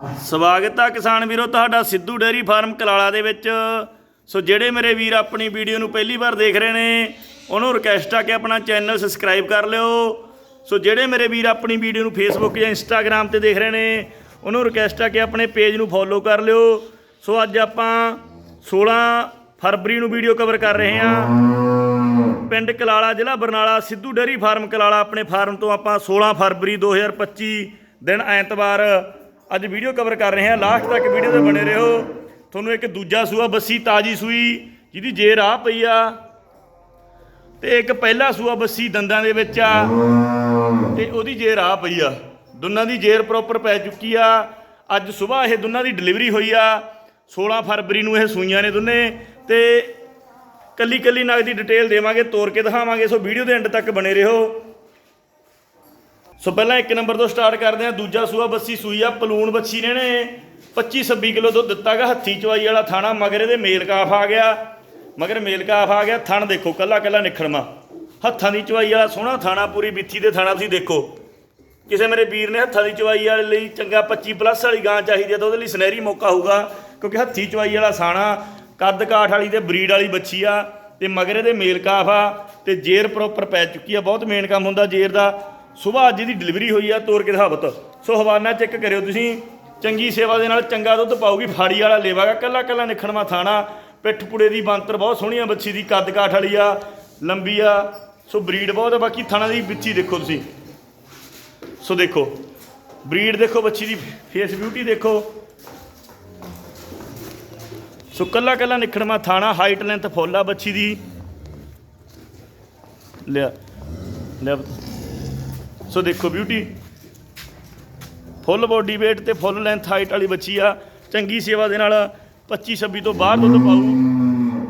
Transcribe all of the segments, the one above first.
ਸਵਾਗਤ ਆ ਕਿਸਾਨ ਵੀਰੋ, ਤੁਹਾਡਾ ਸਿੱਧੂ ਡੇਅਰੀ ਫਾਰਮ ਕਲਾਲਾ ਦੇ ਵਿੱਚ। ਸੋ ਜਿਹੜੇ ਮੇਰੇ ਵੀਰ ਆਪਣੀ ਵੀਡੀਓ ਨੂੰ ਪਹਿਲੀ ਵਾਰ ਦੇਖ ਰਹੇ ਨੇ, ਉਹਨੂੰ ਰਿਕਵੈਸਟ ਆ ਕਿ ਆਪਣਾ ਚੈਨਲ ਸਬਸਕ੍ਰਾਈਬ ਕਰ ਲਿਓ। ਸੋ ਜਿਹੜੇ ਮੇਰੇ ਵੀਰ ਆਪਣੀ ਵੀਡੀਓ ਨੂੰ ਫੇਸਬੁੱਕ ਜਾਂ ਇੰਸਟਾਗ੍ਰam ਤੇ ਦੇਖ ਰਹੇ ਨੇ, ਉਹਨੂੰ ਰਿਕਵੈਸਟ ਆ ਕਿ ਆਪਣੇ ਪੇਜ ਨੂੰ ਫੋਲੋ ਕਰ ਲਿਓ। ਸੋ ਅੱਜ ਆਪਾਂ 16 ਫਰਵਰੀ ਨੂੰ ਵੀਡੀਓ ਕਵਰ ਕਰ ਰਹੇ ਹਾਂ। ਪਿੰਡ ਕਲਾਲਾ, ਜ਼ਿਲ੍ਹਾ ਬਰਨਾਲਾ, ਸਿੱਧੂ ਡੇਅਰੀ ਫਾਰਮ ਕਲਾਲਾ ਆਪਣੇ ਫਾਰਮ ਤੋਂ ਆਪਾਂ 16 ਫਰਵਰੀ 2025 ਦਿਨ ਐਤਵਾਰ ਅੱਜ ਵੀਡੀਓ ਕਵਰ ਕਰ ਰਹੇ ਹਾਂ। ਲਾਸਟ ਤੱਕ ਵੀਡੀਓ ਤੇ ਬਣੇ ਰਹੋ। ਤੁਹਾਨੂੰ ਇੱਕ ਦੂਜਾ ਸੂਆ, ਬੱਸੀ, ਤਾਜੀ ਸੂਈ, ਜਿਹਦੀ ਜੇਰ ਆ ਪਈ ਆ। ਤੇ ਇੱਕ ਪਹਿਲਾ ਸੂਆ, ਬੱਸੀ ਦੰਦਾਂ ਦੇ ਵਿੱਚ ਆ। ਤੇ ਉਹਦੀ ਜੇਰ ਆ ਪਈ ਆ। ਦੋਨਾਂ ਦੀ ਜੇਰ ਪ੍ਰੋਪਰ ਪੈ ਚੁੱਕੀ ਆ। ਅੱਜ ਸਵੇਰ ਇਹ ਦੋਨਾਂ ਦੀ ਡਿਲੀਵਰੀ ਹੋਈ ਆ। 16 ਫਰਵਰੀ ਨੂੰ ਇਹ ਸੂਈਆਂ ਨੇ ਦੋਨੇ। ਤੇ ਕੱਲੀ ਕੱਲੀ ਨਗ ਦੀ ਡਿਟੇਲ ਦੇਵਾਂਗੇ ਤੋੜ ਕੇ ਦਿਖਾਵਾਂਗੇ। ਸੋ ਵੀਡੀਓ ਦੇ ਐਂਡ ਤੱਕ ਬਣੇ ਰਹੋ। ਸੋ ਪਹਿਲਾਂ ਇੱਕ ਨੰਬਰ ਤੋਂ ਸਟਾਰਟ ਕਰਦੇ ਹਾਂ। ਦੂਜਾ ਸੂਆ ਬੱਸੀ ਸੂਈ ਆ, ਪਲੂਣ ਬੱਚੀ ਨੇ ਨੇ 25 26 ਕਿਲੋ ਦੁੱਧ ਦਿੱਤਾਗਾ, ਹੱਥੀ ਚਵਾਈ ਵਾਲਾ ਥਾਣਾ। ਮਗਰ ਇਹਦੇ ਮੇਲ ਕਾਫ ਆ ਗਿਆ। ਮਗਰ ਮੇਲ ਕਾਫ ਆ ਗਿਆ। ਥਣ ਦੇਖੋ, ਕੱਲਾ ਕੱਲਾ ਨਿਖੜਮਾ। ਹੱਥਾਂ ਦੀ ਚਵਾਈ ਵਾਲਾ ਸੋਹਣਾ ਥਾਣਾ, ਪੂਰੀ ਬਿੱਥੀ ਦੇ ਥਾਣਾ ਤੁਸੀਂ ਦੇਖੋ। ਕਿਸੇ ਮੇਰੇ ਵੀਰ ਨੇ ਹੱਥਾਂ ਦੀ ਚਵਾਈ ਵਾਲੇ ਲਈ ਚੰਗਾ 25 ਪਲੱਸ ਵਾਲੀ ਗਾਂ ਚਾਹੀਦੀ ਹੈ ਤਾਂ ਉਹਦੇ ਲਈ ਸੁਨਹਿਰੀ ਮੌਕਾ ਹੋਊਗਾ, ਕਿਉਂਕਿ ਹੱਥੀ ਚਵਾਈ ਵਾਲਾ ਸਾਣਾ, ਕੱਦ ਕਾਠ ਵਾਲੀ ਤੇ ਬਰੀਡ ਵਾਲੀ ਬੱਚੀ ਆ। ਤੇ ਮਗਰ ਇਹਦੇ ਮੇਲ ਕਾਫ ਆ, ਤੇ ਜੇਰ ਪ੍ਰੋਪਰ ਪੈ ਚੁੱਕੀ ਆ। ਬਹੁਤ ਮੇਨ ਕੰਮ ਹੁੰਦਾ ਜੇਰ ਦਾ। ਸਵੇਰ ਅੱਜ ਦੀ ਡਿਲੀਵਰੀ ਹੋਈ ਆ ਤੋਰ ਕੇ ਦਿਖਾਵਤ ਸੋ ਹਵਾਨਾ ਚੈੱਕ ਕਰਿਓ ਤੁਸੀਂ। ਚੰਗੀ ਸੇਵਾ ਦੇ ਨਾਲ ਚੰਗਾ ਦੁੱਧ ਪਾਊਗੀ। ਫਾੜੀ ਵਾਲਾ ਲੇਵਾਗਾ ਕੱਲਾ ਕੱਲਾ ਨਿਖਣਵਾ ਥਾਣਾ। ਪਿੱਠ ਪੁੜੇ ਦੀ ਬਾਂਤਰ ਬਹੁਤ ਸੋਹਣੀ ਆ ਬੱਚੀ ਦੀ ਕੱਦ ਕਾਠ ਵਾਲੀ ਆ, ਲੰਬੀ ਆ। ਸੋ ਬਰੀਡ ਬਹੁਤ ਆ, ਬਾਕੀ ਥਾਣਾ ਦੀ ਵਿੱਚੀ ਦੇਖੋ ਤੁਸੀਂ। ਸੋ ਦੇਖੋ, ਬਰੀਡ ਦੇਖੋ ਬੱਚੀ ਦੀ ਫੇਸ ਬਿਊਟੀ ਦੇਖੋ। ਸੋ ਕੱਲਾ ਕੱਲਾ ਨਿਖੜਮਾ ਥਾਣਾ ਹਾਈਟ ਲੈਂਥ ਫੁੱਲ ਆ ਬੱਚੀ ਦੀ। ਲਿਆ ਲਿਆ ਸੋ ਦੇਖੋ ਬਿਊਟੀ ਫੁੱਲ ਬੋਡੀ weight ਤੇ ਫੁੱਲ ਲੈਂਥ ਹਾਈਟ ਵਾਲੀ ਬੱਚੀ ਆ। ਚੰਗੀ ਸੇਵਾ ਦੇ ਨਾਲ 25 26 ਤੋਂ ਬਾਹਰ ਦੁੱਧ ਪਾਊ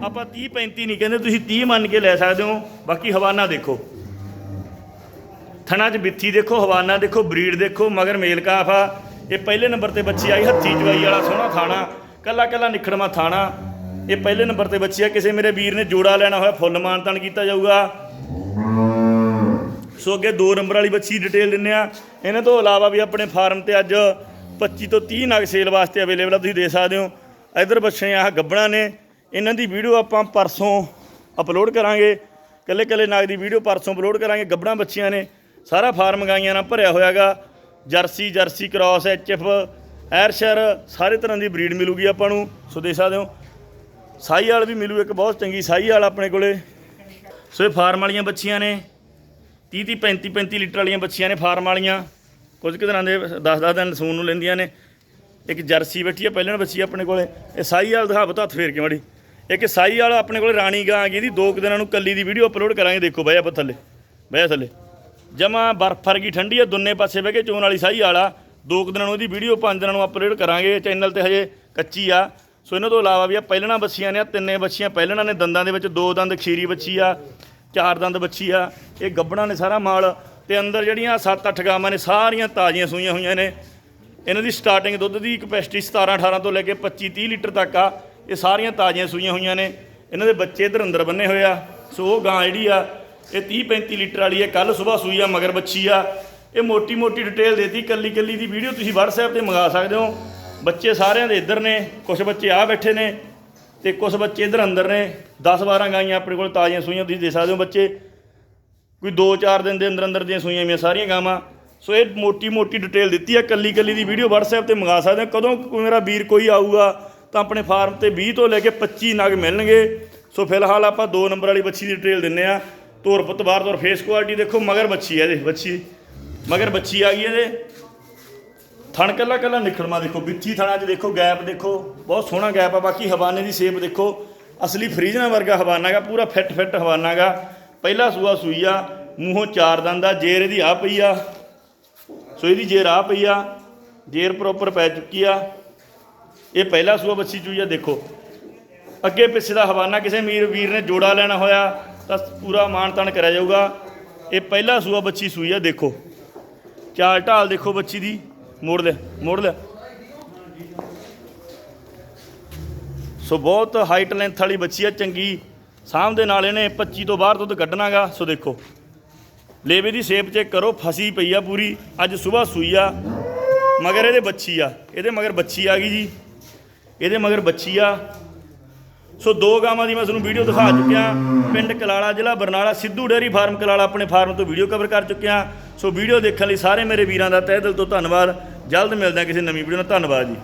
ਆਪਾਂ 30 35 ਨਹੀਂ ਕਹਿੰਦੇ, ਤੁਸੀਂ 30 ਮੰਨ ਕੇ ਲੈ ਸਕਦੇ ਹੋ। ਬਾਕੀ ਹਵਾਨਾ ਦੇਖੋ। ਥਣਾ 'ਚ ਬਿੱਥੀ ਦੇਖੋ, ਹਵਾਨਾ ਦੇਖੋ, ਬਰੀਡ ਦੇਖੋ, ਮਗਰ ਮੇਲ ਕਾਫ ਆ। ਇਹ ਪਹਿਲੇ ਨੰਬਰ ਤੇ ਬੱਚੀ ਆਈ, ਹੱਥੀ ਜਵਾਈ ਵਾਲਾ ਸੋਹਣਾ ਥਾਣਾ। ਕੱਲਾ ਕੱਲਾ ਨਿਖੜਮਾ ਥਾਣਾ। ਇਹ ਪਹਿਲੇ ਨੰਬਰ ਤੇ ਬੱਚੀ ਆ। ਕਿਸੇ ਮੇਰੇ ਵੀਰ ਨੇ ਜੋੜਾ ਲੈਣਾ ਹੋਇਆ, ਫੁੱਲ ਮਾਨਤਾਨ ਕੀਤਾ ਜਾਊਗਾ। ਸੋ ਅੱਗੇ ਦੋ ਨੰਬਰ ਵਾਲੀ ਬੱਚੀ ਡਿਟੇਲ ਦਿੰਨੇ ਆ। ਇਹਨਾਂ ਤੋਂ ਇਲਾਵਾ ਵੀ ਆਪਣੇ ਫਾਰਮ ਤੇ ਅੱਜ 25 ਤੋਂ 30 ਨਗ ਸੇਲ ਵਾਸਤੇ ਅਵੇਲੇਬਲ ਆ, ਤੁਸੀਂ ਦੇ ਸਕਦੇ ਹੋ। ਇਧਰ ਬੱਚੇ ਆਹ ਗੱਬਣਾ ਨੇ। ਇਹਨਾਂ ਦੀ ਵੀਡੀਓ ਆਪਾਂ ਪਰਸੋਂ ਅਪਲੋਡ ਕਰਾਂਗੇ। ਕੱਲੇ ਕੱਲੇ ਨਾਗ ਦੀ ਵੀਡੀਓ ਪਰਸੋਂ ਅਪਲੋਡ ਕਰਾਂਗੇ। ਗੱਬਣਾ ਬੱਚੀਆਂ ਨੇ। ਸਾਰਾ ਫਾਰਮ ਗਾਈਆਂ ਨਾਲ ਭਰਿਆ ਹੋਇਆਗਾ Jersey Jersey cross HF Ayrshire ਸਾਰੇ ਤਰ੍ਹਾਂ ਦੀ ਬਰੀਡ ਮਿਲੂਗੀ ਆਪਾਂ ਨੂੰ। ਸੋ ਦੇ ਸਕਦੇ ਹੋ। ਸਾਈ ਵਾਲ ਵੀ ਮਿਲੂ ਇੱਕ ਬਹੁਤ ਚੰਗੀ ਸਾਈ ਵਾਲ ਆਪਣੇ ਕੋਲੇ। ਸੋ ਇਹ ਫਾਰਮ ਵਾਲੀਆਂ ਬੱਚੀਆਂ ਨੇ। 30 30 35 35 ਲੀਟਰ ਵਾਲੀਆਂ ਬੱਚੀਆਂ ਨੇ ਫਾਰਮ ਵਾਲੀਆਂ। ਕੁਝ ਕੁ ਦਿਨਾਂ ਦੇ 10 10 ਦਿਨ ਸੂਣ ਨੂੰ ਲੈਂਦੀਆਂ ਨੇ। ਇੱਕ ਜਰਸੀ ਬੈਠੀ ਆ, ਪਹਿਲਾਂ ਬੱਚੀ ਆ ਆਪਣੇ ਕੋਲੇ। ਇਹ ਸਾਈ ਵਾਲ ਦਿਖਾ ਬਤਾ ਹੱਥ ਫੇਰ ਕੇ ਮਾੜੀ। ਇੱਕ ਸਾਈ ਵਾਲ ਆਪਣੇ ਕੋਲੇ ਰਾਣੀ ਗਾਂ ਆ ਗਈ ਦੀ, ਦੋ ਕੁ ਦਿਨਾਂ ਨੂੰ ਕੱਲੀ ਦੀ ਵੀਡੀਓ ਅਪਲੋਡ ਕਰਾਂਗੇ, ਦੇਖੋ ਬਹਿ ਆਪਾਂ ਥੱਲੇ। ਬਹਿ ਥੱਲੇ। ਜਮਾ ਬਰਫ ਵਰਗੀ ਠੰਡੀ ਆ, ਦੋਨੇ ਪਾਸੇ ਬਹਿ ਕੇ ਚੋਣ ਵਾਲੀ ਸਾਈ ਵਾਲਾ ਦੋ ਕੁ ਦਿਨਾਂ ਨੂੰ ਇਹਦੀ ਵੀਡੀਓ ਪੰਜ ਦਿਨਾਂ ਨੂੰ ਅਪਲੋਡ ਕਰਾਂਗੇ ਚੈਨਲ ਤੇ ਹਜੇ ਕੱਚੀ ਆ। ਸੋ ਇਹਨਾਂ ਤੋਂ ਇਲਾਵਾ ਵੀ ਆ, ਪਹਿਲਣਾ ਬੱਚੀਆਂ ਨੇ ਆ, ਤਿੰਨੇ ਬੱਚੀਆਂ ਪਹਿਲਣਾ ਨੇ, ਦੰਦਾਂ ਦੇ ਵਿੱਚ ਦੋ ਦੰਦ ਖੀਰੀ ਬੱਚੀ ਆ। ਚਾਰ ਦੰਦ ਬੱਚੀ ਆ, ਇਹ ਗੱਬਣਾ ਨੇ ਸਾਰਾ ਮਾਲ ਤੇ ਅੰਦਰ ਜਿਹੜੀਆਂ 7-8 ਗਾਵਾਂ ਨੇ, ਸਾਰੀਆਂ ਤਾਜ਼ੀਆਂ ਸੂਈਆਂ ਹੋਈਆਂ ਨੇ। ਇਹਨਾਂ ਦੀ ਸਟਾਰਟਿੰਗ ਦੁੱਧ ਦੀ ਕਪੈਸਿਟੀ 17 18 ਤੋਂ ਲੈ ਕੇ 25 30 ਲੀਟਰ ਤੱਕ ਆ। ਇਹ ਸਾਰੀਆਂ ਤਾਜ਼ੀਆਂ ਸੂਈਆਂ ਹੋਈਆਂ ਨੇ। ਇਹਨਾਂ ਦੇ ਬੱਚੇ ਇਧਰ ਅੰਦਰ ਬੰਨੇ ਹੋਏ ਆ। ਸੋ ਉਹ ਗਾਂ ਜਿਹੜੀ ਆ, ਇਹ 30 35 ਲੀਟਰ ਵਾਲੀ ਹੈ ਕੱਲ ਸਵੇਰ ਸੂਈ ਆ, ਮਗਰ ਬੱਚੀ ਆ। ਇਹ ਮੋਟੀ ਮੋਟੀ ਡਿਟੇਲ ਦੇਤੀ ਕੱਲੀ ਕੱਲੀ ਦੀ ਵੀਡੀਓ ਤੁਸੀਂ WhatsApp ਤੇ ਮੰਗਾ ਸਕਦੇ ਹੋ। ਬੱਚੇ ਸਾਰਿਆਂ ਦੇ ਇੱਧਰ ਨੇ ਕੁਝ ਬੱਚੇ ਆ ਬੈਠੇ ਨੇ। ਤੇ ਕੁਝ ਬੱਚੇ ਇਧਰ ਅੰਦਰ ਨੇ 10 12 ਗਾਈਆਂ ਆਪਣੇ ਕੋਲ ਤਾਜ਼ੀਆਂ ਸੂਈਆਂ, ਤੁਸੀਂ ਦੇ ਸਕਦੇ ਹੋ ਬੱਚੇ। ਕੋਈ 2-4 ਦਿਨ ਦੇ ਅੰਦਰ ਅੰਦਰ ਦੀਆਂ ਸੂਈਆਂ ਮੀਆਂ ਸਾਰੀਆਂ ਗਾਵਾਂ। ਸੋ ਇਹ ਮੋਟੀ ਮੋਟੀ ਡਿਟੇਲ ਦਿੱਤੀ ਹੈ ਕੱਲੀ ਕੱਲੀ ਦੀ ਵੀਡੀਓ WhatsApp ਤੇ ਮੰਗਾ ਸਕਦੇ ਹੋ। ਕਦੋਂ ਮੇਰਾ ਵੀਰ ਕੋਈ ਆਊਗਾ, ਤਾਂ ਆਪਣੇ ਫਾਰਮ ਤੇ 20 ਤੋਂ ਲੈ ਕੇ 25 ਨਗ ਮਿਲਣਗੇ। ਸੋ ਫਿਲਹਾਲ ਆਪਾਂ 2 ਨੰਬਰ ਵਾਲੀ ਬੱਚੀ ਦੀ ਡਿਟੇਲ ਦਿੰਨੇ ਆ। ਤੋਰ ਪੁੱਤ ਬਾਹਰ ਤੋਂ ਫੇਸ ਕੁਆਲਿਟੀ ਦੇਖੋ, ਮਗਰ ਬੱਚੀ ਹੈ ਇਹਦੇ, ਬੱਚੀ। ਮਗਰ ਬੱਚੀ ਆ ਗਈ ਇਹਦੇ। ਥਣ ਕੱਲਾ ਕੱਲਾ ਨਿਖੜਮਾ ਦੇਖੋ ਬਿੱਥੀ ਥਣਾ 'ਚ ਦੇਖੋ, ਗੈਪ ਦੇਖੋ, ਬਹੁਤ ਸੋਹਣਾ ਗੈਪ ਆ। ਬਾਕੀ ਹਵਾਨੇ ਦੀ ਸ਼ੇਪ ਦੇਖੋ, ਅਸਲੀ ਫਰੀਜਨਾ ਵਰਗਾ ਹਵਾਨਾ ਗਾ, ਪੂਰਾ ਫਿੱਟ ਫਿੱਟ ਹਵਾਨਾ ਗਾ। ਪਹਿਲਾ ਸੂਆ ਸੂਈ ਆ, ਮੂੰਹੋਂ ਚਾਰ ਦੰਦ ਆ, ਜੇਰ ਇਹਦੀ ਆ ਪਈ ਆ। ਸੋ ਇਹਦੀ ਜੇਰ ਆ ਪਈ ਆ, ਜੇਰ ਪ੍ਰੋਪਰ ਪੈ ਚੁੱਕੀ ਆ। ਇਹ ਪਹਿਲਾ ਸੂਆ ਬੱਚੀ ਚੂਈ ਆ, ਦੇਖੋ। ਅੱਗੇ ਪਿੱਛੇ ਦਾ ਹਵਾਨਾ, ਕਿਸੇ ਮੀਰ ਵੀਰ ਨੇ ਜੋੜਾ ਲੈਣਾ ਹੋਇਆ, ਤਾਂ ਪੂਰਾ ਮਾਣ ਤਾਣ ਕਰਿਆ ਜਾਊਗਾ। ਇਹ ਪਹਿਲਾ ਸੂਆ ਬੱਚੀ ਸੂਈ ਆ, ਦੇਖੋ। ਚਾਲ ਢਾਲ ਦੇਖੋ ਬੱਚੀ ਦੀ। ਮੋੜ ਲੈ ਮੋੜ ਲੈ। ਸੋ ਬਹੁਤ ਹਾਈਟ ਲੈਂਥ ਵਾਲੀ ਬੱਚੀ ਆ, ਚੰਗੀ। ਸਾਹਮ ਦੇ ਨਾਲ ਇਹਨੇ 25 ਤੋਂ ਬਾਹਰ ਦੁੱਧ ਕੱਢਣਾਗਾ। ਸੋ ਦੇਖੋ, ਲੇਵੇ ਦੀ ਸ਼ੇਪ ਚੈੱਕ ਕਰੋ, ਫਸੀ ਪਈ ਆ ਪੂਰੀ। ਅੱਜ ਸਵੇਰ ਸੂਈ ਆ, ਮਗਰ ਇਹਦੇ ਬੱਚੀ ਆ। ਇਹਦੇ ਮਗਰ ਬੱਚੀ ਆ ਗਈ ਜੀ। ਇਹਦੇ ਮਗਰ ਬੱਚੀ ਆ। ਸੋ ਦੋ ਗਾਵਾਂ ਦੀ ਮੈਂ ਤੁਹਾਨੂੰ ਵੀਡੀਓ ਦਿਖਾ ਚੁੱਕਿਆ। ਪਿੰਡ ਕਲਾਲਾ ਜ਼ਿਲ੍ਹਾ ਬਰਨਾਲਾ ਸਿੱਧੂ ਡੇਅਰੀ ਫਾਰਮ ਕਲਾਲਾ ਆਪਣੇ ਫਾਰਮ ਤੋਂ ਵੀਡੀਓ ਕਵਰ ਕਰ ਚੁੱਕਿਆ। ਸੋ ਵੀਡੀਓ ਦੇਖਣ ਲਈ ਸਾਰੇ ਮੇਰੇ ਵੀਰਾਂ ਦਾ ਤਹਿ ਦਿਲ ਤੋਂ ਧੰਨਵਾਦ। ਜਲਦ ਮਿਲਦੇ ਹਾਂ ਕਿਸੇ ਨਵੀਂ ਵੀਡੀਓ ਨਾਲ। ਧੰਨਵਾਦ ਜੀ।